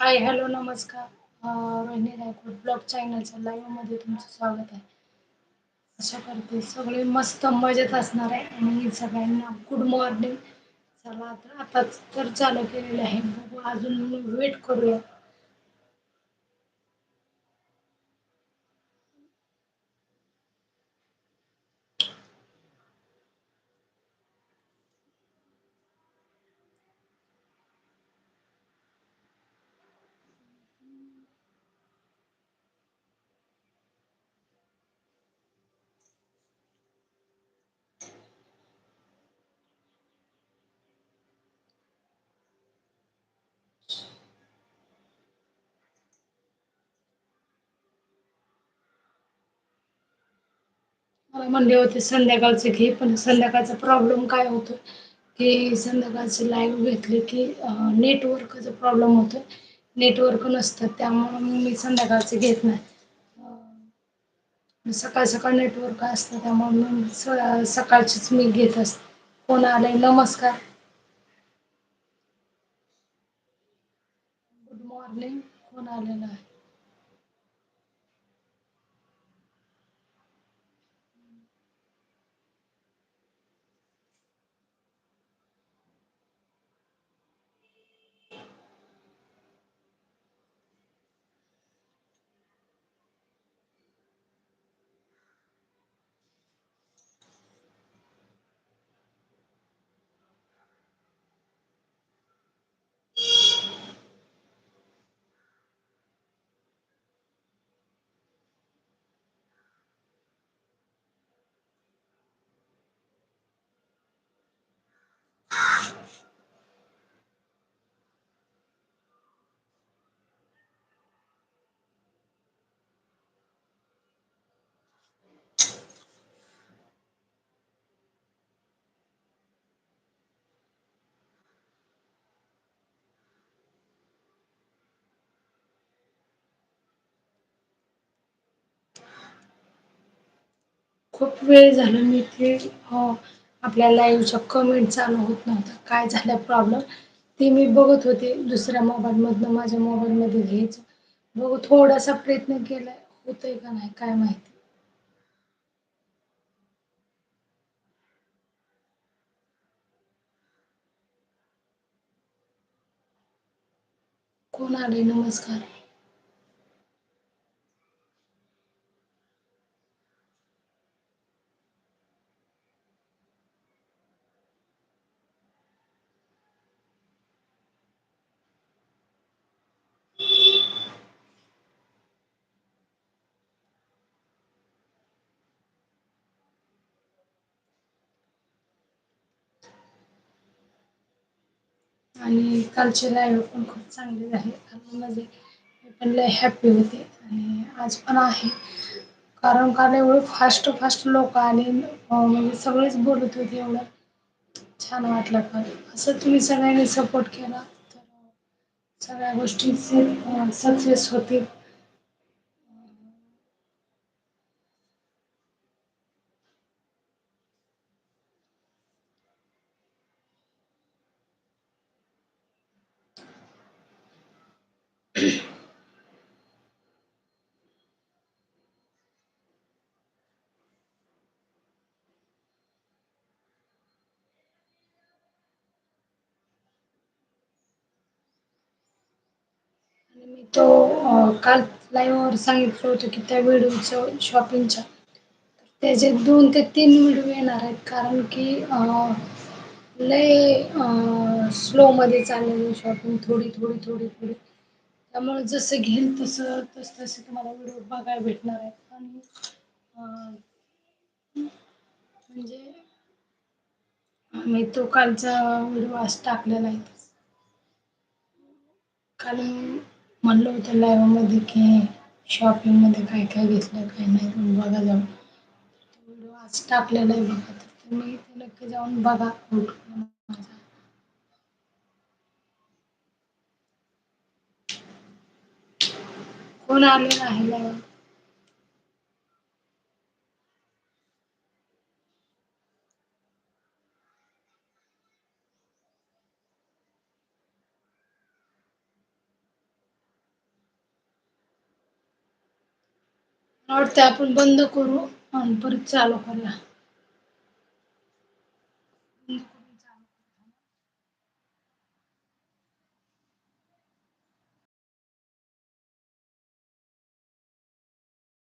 Hi hello नमस्कार. Rohini रायकोड blog चॅनलच्या लाईव्हमध्ये तुमचं स्वागत आहे. अशा करते सगळे मस्त मजेत असणार आहे आणि सगळ्यांना गुड मॉर्निंग चला आता आताच तर चालू केलेले आहे. बघू अजून वेट करूया. म्हणले होते संध्याकाळचे घे पण संध्याकाळचा प्रॉब्लेम काय होतो की संध्याकाळचे लाईव्ह घेतले की नेटवर्कचा प्रॉब्लेम होतो नेटवर्क नसतं त्यामुळे मी संध्याकाळचे घेत नाही. सकाळ सकाळ नेटवर्क असतं त्यामुळे मी सकाळचीच मी घेत असते. कोण आलंय? नमस्कार. गुड मॉर्निंग कोण आलेला आहे? खूप वेळ झाला मी ते आपल्या लाईव्हच्या कमेंट चालू होत नव्हता. काय झालं प्रॉब्लेम ते मी बघत होते दुसऱ्या मोबाईलमधनं माझ्या मोबाईल मध्ये घ्यायचं. बघू थोडासा प्रयत्न केलाय होतोय का नाही काय माहिती. कोण आले नमस्कार. आणि कालचे लाईव्ह पण खूप चांगले झाले आणि म्हणजे मी पण लय हॅप्पी होते. आणि आज पण आहे. कारण काल एवढं फास्ट फास्ट लोक आले म्हणजे सगळेच बोलत होते एवढं. छान वाटलं पण. असं तुम्ही सगळ्यांनी सपोर्ट केला तर सगळ्या गोष्टी सक्सेस होतील. आणि मी तो काल लाईव्हवर सांगितलं होतं की त्या व्हिडिओचं शॉपिंगच्या त्याचे दोन ते तीन व्हिडिओ येणार आहेत कारण की लय स्लोमध्ये चाललेली शॉपिंग थोडी थोडी थोडी थोडी. त्यामुळे जसं घेईल तसं तस तसे तुम्हाला व्हिडिओ बघायला भेटणार आहे आणि म्हणजे मी तो कालचा व्हिडिओ आज टाकलेला आहे. काल म्हणलं होतं लाईव्हमध्ये की शॉपिंगमध्ये काय काय घेतलं काय नाही तुम्ही बघा जाऊन. व्हिडिओ आज टाकलेला आहे बघा तर तुम्ही नक्की जाऊन बघा कोण आले आहे लाईव्ह आवडते आपण बंद करू आणि परत चालू करूया.